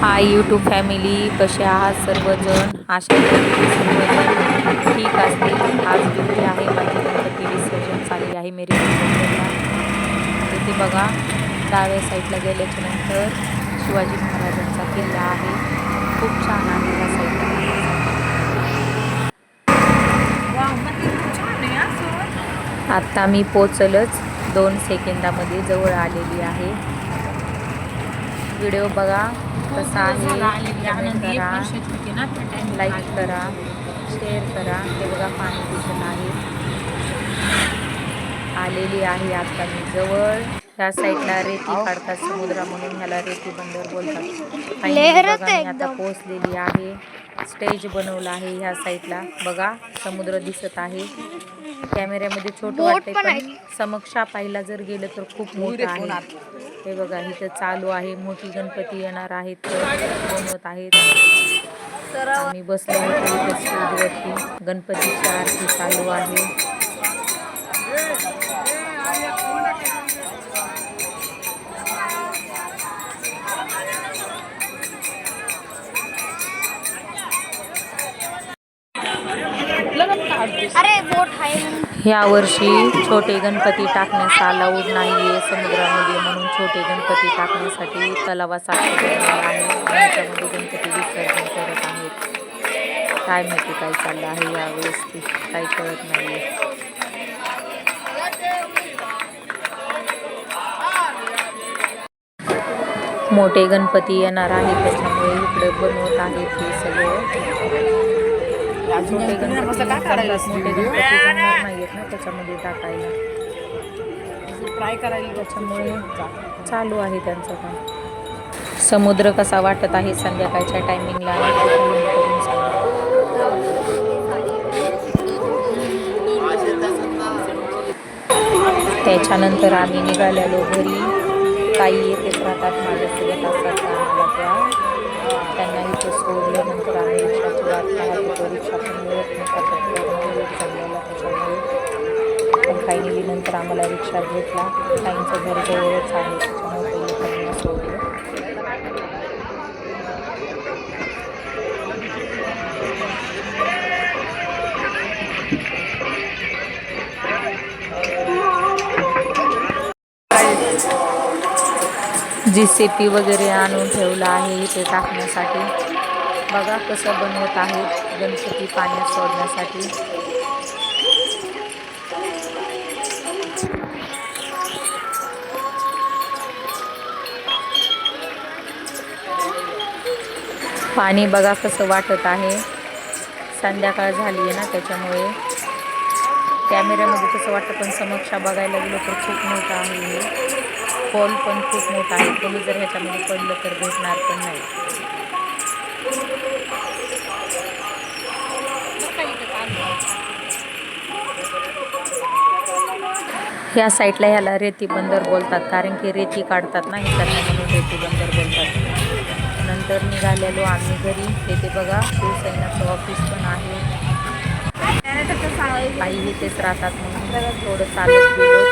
Hi YouTube family कसे आहात सर्वजण? आशा सर्वजण ठीक असतील. आज ड्युटी आहे माझी गणपती विसर्जन चालली आहे मेरी इथे बघा डाव्या साईडला गेल्याच्यानंतर शिवाजी महाराजांचा किल्ला आहे. खूप छान आहे या साईडला आत्ता मी पोचलच दोन सेकंदामध्ये जवळ आलेली आहे. व्हिडिओ बघा कसा आहे. कमेंट करा. लाईक करा. शेअर करा. हे बघा पाणी दिसत आहे. आलेली आहे आता मी जवळ. ह्या साईडला रेती काढतात समुद्र म्हणून. ह्याला रेती बंदर बोलतात. मी आता पोहोचलेली आहे. स्टेज बनवलं आहे ह्या साईडला. बघा समुद्र दिसत आहे. कॅमेऱ्यामध्ये छोट वाटते पण समक्षा पाहिला जर गेलं तर खूप मोठं आहे. हे बघा इथं चालू आहे. मोठी गणपती येणार आहेत तर बनवत आहेत. आम्ही बसलो होतो स्टेजवरती गणपतीची आरती चालू आहे. अरे बोट आहे. या वर्षी छोटे गणपती टाकण्यास अलाउड नाही आहे समुद्रामध्ये म्हणून छोटे गणपती टाकण्यासाठी तलावा बनवलं आणि गणपती विसर्जन करत आहेत. काय माहिती काय चाललं आहे यावेळेस ते काही कळत नाही आहे मोठे गणपती येणार आहेत त्याच्यामुळे इकडे बनवत आहेत हे सगळं. छोटे गणपती करतात, मोठे गणपती ना त्याच्यामध्ये टाकायला फ्राय करायला त्याच्यामुळे चालू आहे त्यांचं काम समुद्र कसा वाटत आहे संध्याकाळच्या टायमिंगला त्याच्यानंतर आम्ही निघालेलो घरी. काही येतेच राहतात माझ्यासोबत असतात आम्हाला त्या त्यांना इथे सोडलं नंतर आम्ही रिक्षाची पण मिळत त्याच्यामुळे पण फायनली नंतर आम्हाला रिक्षा भेटला. ताईंचं घर जवळच आहे त्याच्यामुळे पहिले सोडलं जी सी पी वगैरे आणून ठेवलं आहे इथे टाकण्यासाठी. बघा कसं बनवत आहेत गणपती पाण्यात सोडण्यासाठी. पाणी बघा कसं वाटत आहे. संध्याकाळ झाली आहे ना त्याच्यामुळे. कॅमेऱ्यामध्ये कसं वाटतं पण समक्षा बघायला गेलो तर खूप मोठं आहे हे. हॉल पण खूप मोठा आहे. कोणी जर ह्याच्यामध्ये पडलं तर भेटणार पण नाही. ह्या साईडला ह्याला रेती बंदर बोलतात कारण की रेती काढतात ना ह्याच्यात म्हणून रेती बंदर बोलतात. नंतर निघालेलो आम्ही घरी. येथे बघा शिवसैन्याचं ऑफिस पण आहे. आई इथेच राहतात म्हणून थोडं चालत गेलो.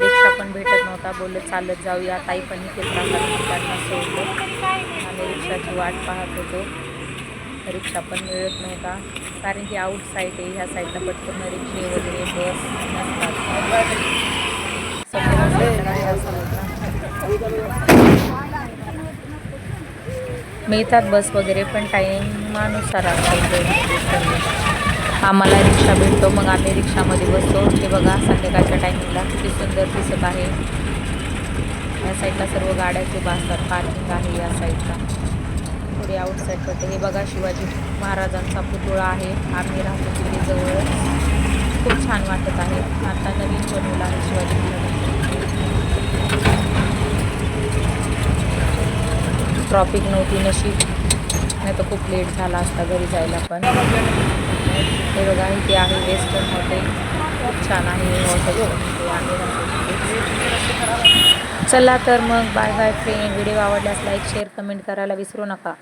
रिक्षा पण भेटत नव्हता बोललं चालत जाऊया. ताई पण इथेच राहतात त्यांना सोडलो. आम्ही रिक्षाची वाट पाहत होतो. रिक्षा पण मिळत नव्हता. कारण की आउट साईड आहे ह्या साईडला पटकन रिक्षे वगैरे बस नसतात. मिळतात बस वगैरे पण टाईमानुसार असतात आम्हाला रिक्षा भेटतो. मग आम्ही रिक्षामध्ये बसतो. हे बघा संध्याकाळच्या टायमिंगला किती सुंदर दिसत आहे. या साईडला सर्व गाड्याचे असतात. पार्किंग आहे या साईडला थोडी आउटसाईड पडते हे बघा शिवाजी महाराजांचा पुतळा आहे. आम्ही राहतो तिथे जवळ. खूप छान वाटत आहे. आता नवीन बनवला आहे शिवाजी महाराज. ट्रॉफिक नव्हती नशीब. नाही तर खूप लेट झाला असता घरी जायला पण. हे बघा इथे आहे वेस्टर्न हॉटेल खूप छान आहे हॉटेल चला तर मग बाय बाय फ्रेंड व्हिडिओ आवडल्यास लाईक शेअर कमेंट करायला विसरू नका.